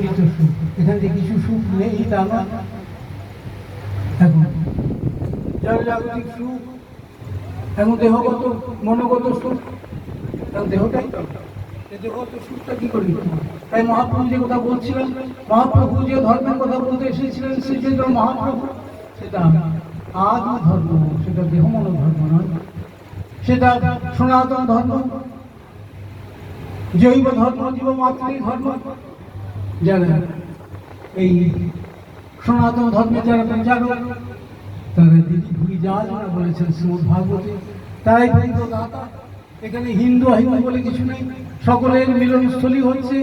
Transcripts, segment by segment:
খণ্ডিত সুখ। এখান থেকে কিছু সুখ নেই, তা না এখন জড়জাগতিক সুখ, এখন দেহগত, মনোগত সুখ এখন দেহটাই দেহগত সুখটা কি করি তাই মহাপ্রভু যে কথা বলছিলেন, মহাপ্রভু যে ধর্মের কথা বলতে এসেছিলেন যে মহাপ্রভু, সেটা আদি ধর্ম সেটা দেহ মনো ধর্ম নয়। সেটা সনাতন ধর্ম, জৈব ধর্ম জীব মাতৃ ধর্ম। যারা এই সনাতন ধর্মে যারা প্রচারক তারা দিদি ভুলি যা যারা বলেছেন শ্রীমদ ভাগবতে দাতা। এখানে হিন্দু হিন্দু বলে কিছু নেই, সকলের মিলনস্থলী হচ্ছে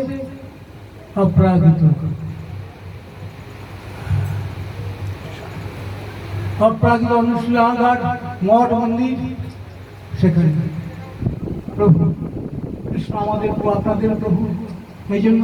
অপ্রাকৃত। অপ্রাকৃত অনুশীলনাঘাট মঠ, মন্দির, সেখানে। প্রভু, কৃষ্ণ আমাদের আপনাদের প্রভু, এই জন্য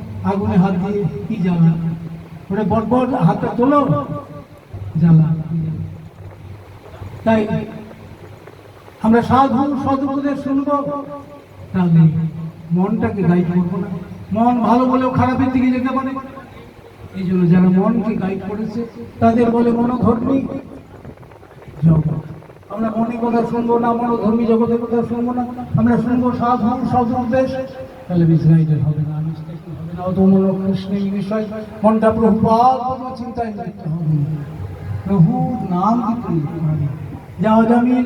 আগুনে হাত দিয়ে কি জ্বালা? ওটা বট হাতটা তোলো। জ্বালা। তাই আমরা সাধু সদুপদেশ শুনব। তাহলে মনটাকে গাইড করব না। মন ভালো বলেও খারাপের দিকে যেতে পারে। এই জন্য যারা মনকে গাইড করেছে, তাদের বলে মনোধর্মী জগৎ। আমরা মনের কথা শুনব না, মনোধর্মী জগতের কথা শুনব না। আমরা শুনব সাধু সদুপদেশ তাহলে মিসগাইডেড হবে না অত মনো কৃষ্ণের বিষয়, মনটা প্রভুপাদ কোনো চিন্তায় লিপ্ত হবে প্রভুর নাম কি তুমি যাও জামি,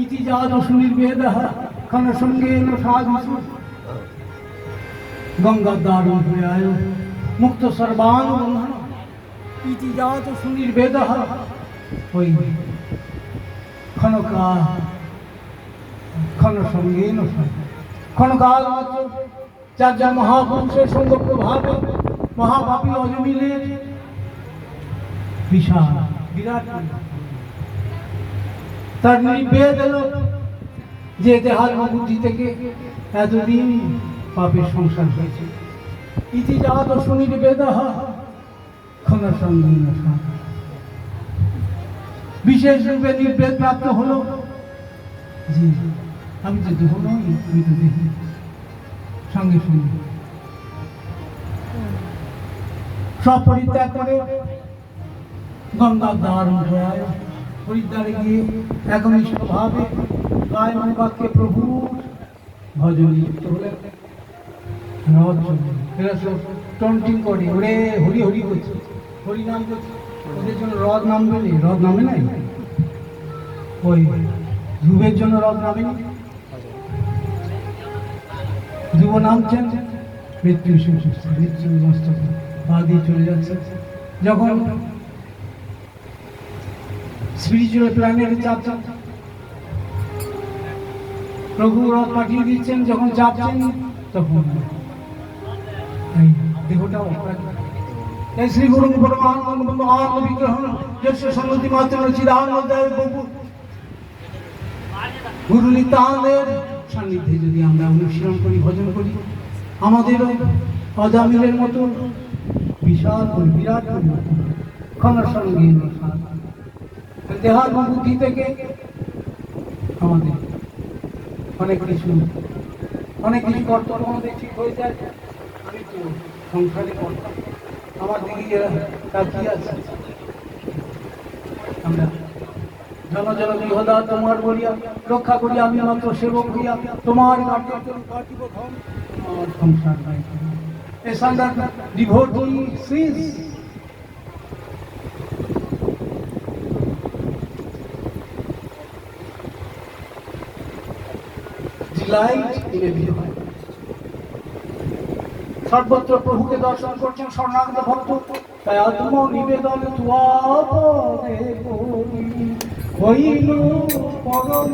ইতি যাও সুনীর বেদ খান সঙ্গে এলো সাধু গঙ্গা দারুণ হয়ে আয়, মুক্ত সর্বান ইতি যাত সুনীর বেদ ওই ক্ষণকা ক্ষণ সঙ্গে ক্ষণকাল মাত্র চার যা মহাপুরুষের সঙ্গ প্রভাবে, মহাভাবী অজমিলের বিশাল, বিরাট তার নির্বেদ এলো যে দেহার বুদ্ধি থেকে এতদিন পাপের সংসার হয়েছে। ইতি যাত শুনির বেদাহ ক্ষণ সঙ্গীন বিশেষ রূপে নির্বেদ প্রাপ্ত হলো আমি তো দেহ নই, আমি তো দেখি সঙ্গে সঙ্গে। সব পরিত্যাগ করে গঙ্গার দ্বার আয়। হরিদ্বারে গিয়ে একনিষ্ঠ ভাবে গায় মনে বাক্যে প্রভুর ভজন লিপ্ত হলেন। এরা সব টন্টিং করে। ওরে হরি হরি করছে। হরি নাম করছে। ওদের জন্য রথ নামবে রথ নামে নাই? ওই ধ্রুবের জন্য রথ নামে নি? ধ্রুব নামছেন মৃত্যু সুস্থ মৃত্যু মস্তক পা দিয়ে চলে যাচ্ছে যখন স্পিরিচুয়াল প্ল্যানেটে চাপছেন প্রভু রথ পাঠিয়ে দিচ্ছেন, যখন চাপছেন তখন অপরাধ। এই শ্রী গুরু পরমানন্দ মহান বিগ্রহ যস্য সন্নতি মাত্র চিরানন্দায় প্রভু গুরু নিতানের সান্নিধ্যে যদি আমরা অনুশীলন করি, ভজন করি, আমাদেরও অজামিলের মতো বিশাল ও বিরাট পরিবর্তন ক্ষণার সঙ্গে দেহার বুদ্ধি থেকে আমাদের অনেক কিছু অনেক কিছু কর্তব্য আমাদের ঠিক হয়ে যায়। আমি তো সংসারে কর্তব্য। আমার দিকে আছে, আমরা জন জন বিহদা তোমার বলিয়া, রক্ষা করি আমি মাত্র সেবক হইয়া, তোমার সংসার. সর্বত্র প্রভুকে দর্শন করছেন স্বর্ণাঙ্গ ভক্ত। তাই আত্ম নিবেদন হইল পরম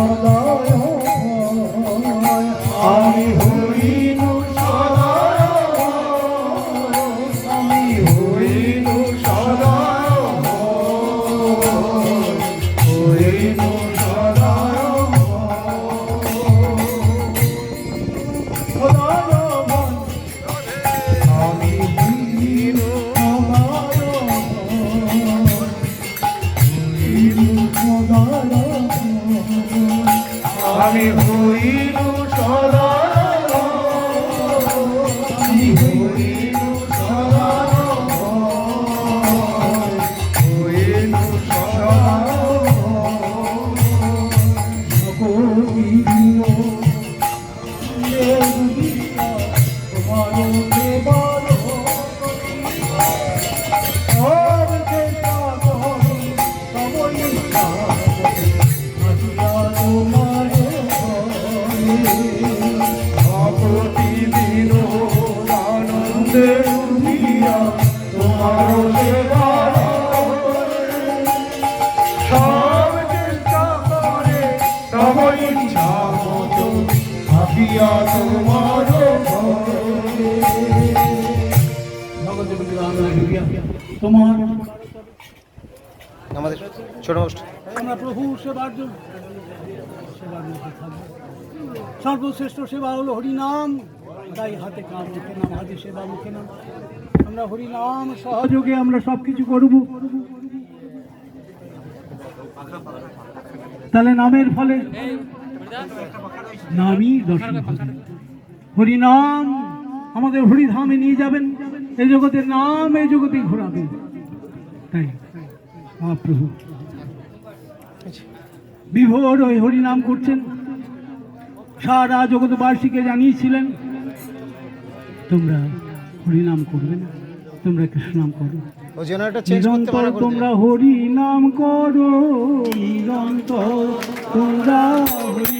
হইল আমাদের ছোট আমরা প্রভু সেবার জন্য সর্বশ্রেষ্ঠ সেবা হলো হরিনাম। তাই হাতে কাম মুখে নাম, হাতে সেবা মুখে নাম। আমরা হরিনাম, সহযোগে আমরা সব কিছু করব। তাহলে নামের ফলে নামই দর্শন। হরিনাম আমাদের হরিধামে নিয়ে যাবেন। এ জগতের নাম এ জগতে ঘোরাবে। তাই। প্রভু বিভোর ওই হরিনাম করছেন। সারা জগৎবাসীকে জানিয়েছিলেন তোমরা হরিনাম করবে না। তোমরা কৃষ্ণ নাম করো নিরন্তর তোমরা হরি নাম করো। নিরন্তর তোমরা হরি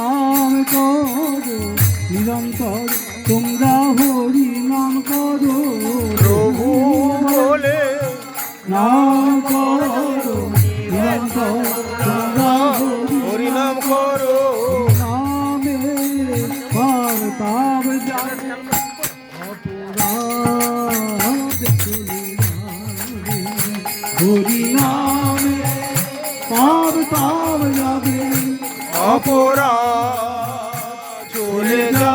নাম করো নিরন্তর তোমরা হরি নাম করো। প্রভু বলে নাম করো নিরন্তর তোমরা হরি নাম করো। নামে পাব জানে অপরাধ হরি নামে অপরা চলে যা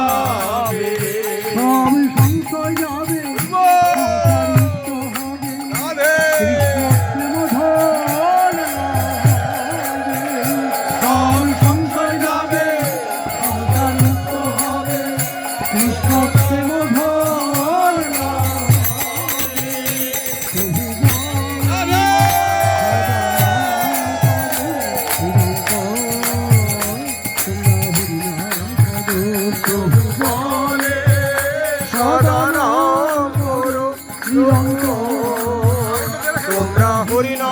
হরিণা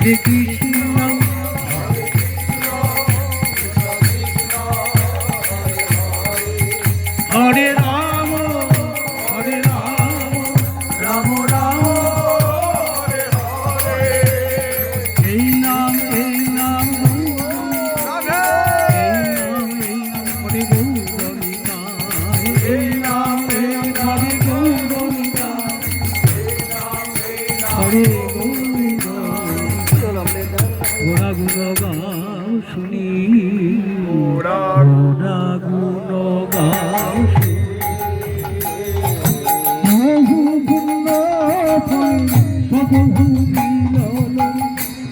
হরে কৃষ্ণ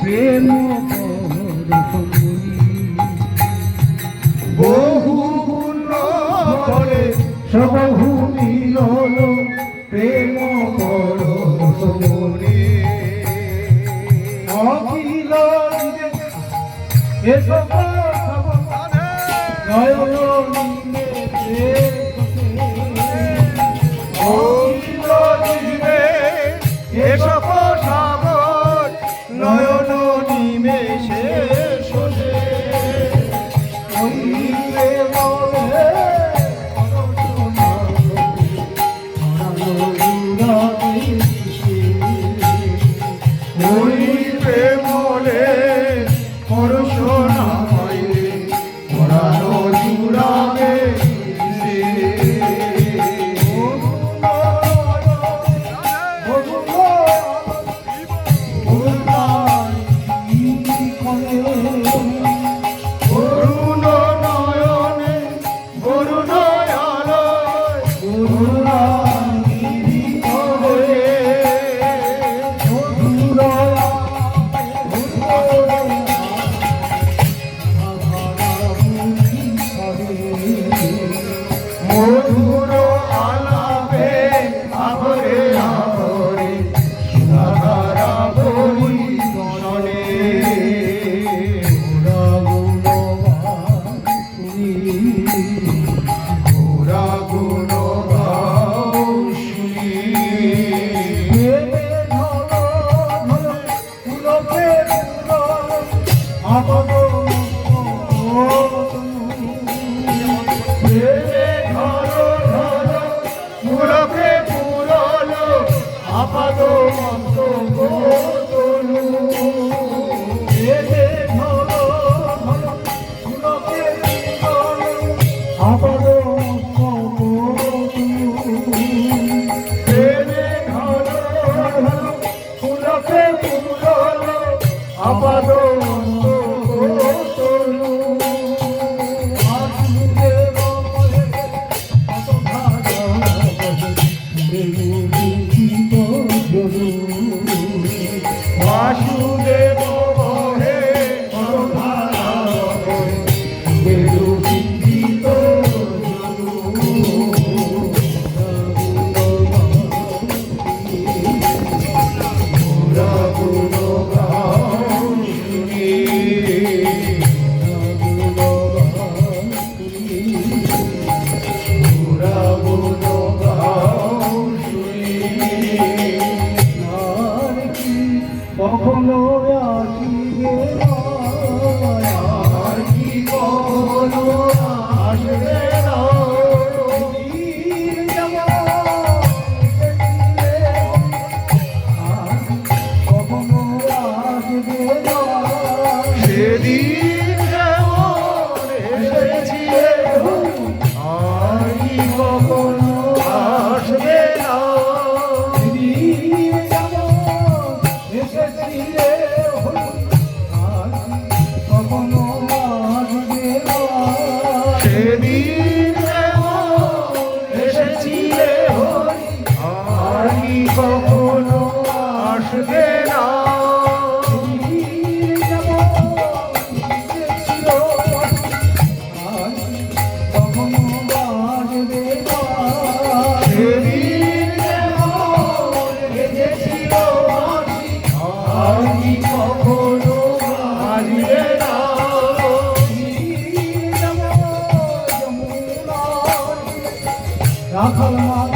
প্রেম বহু করে সবহু মিলল প্রেম কর সমরে অখিল এসব রে মা রাখল মা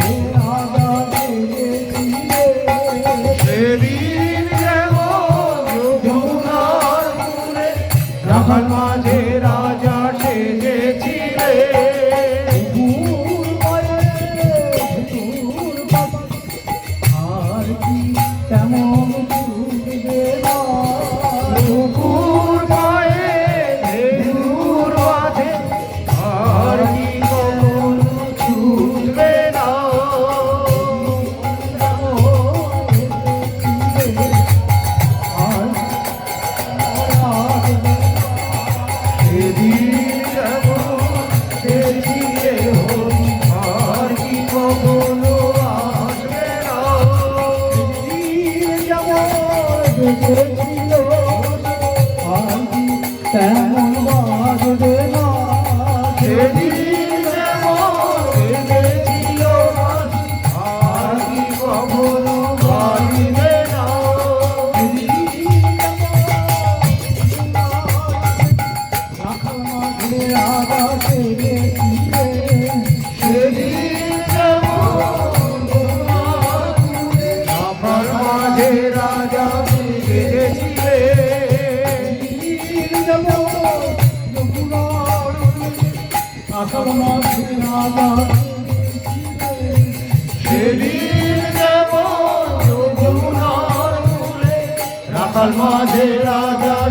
রাখাল মাঝে রাজা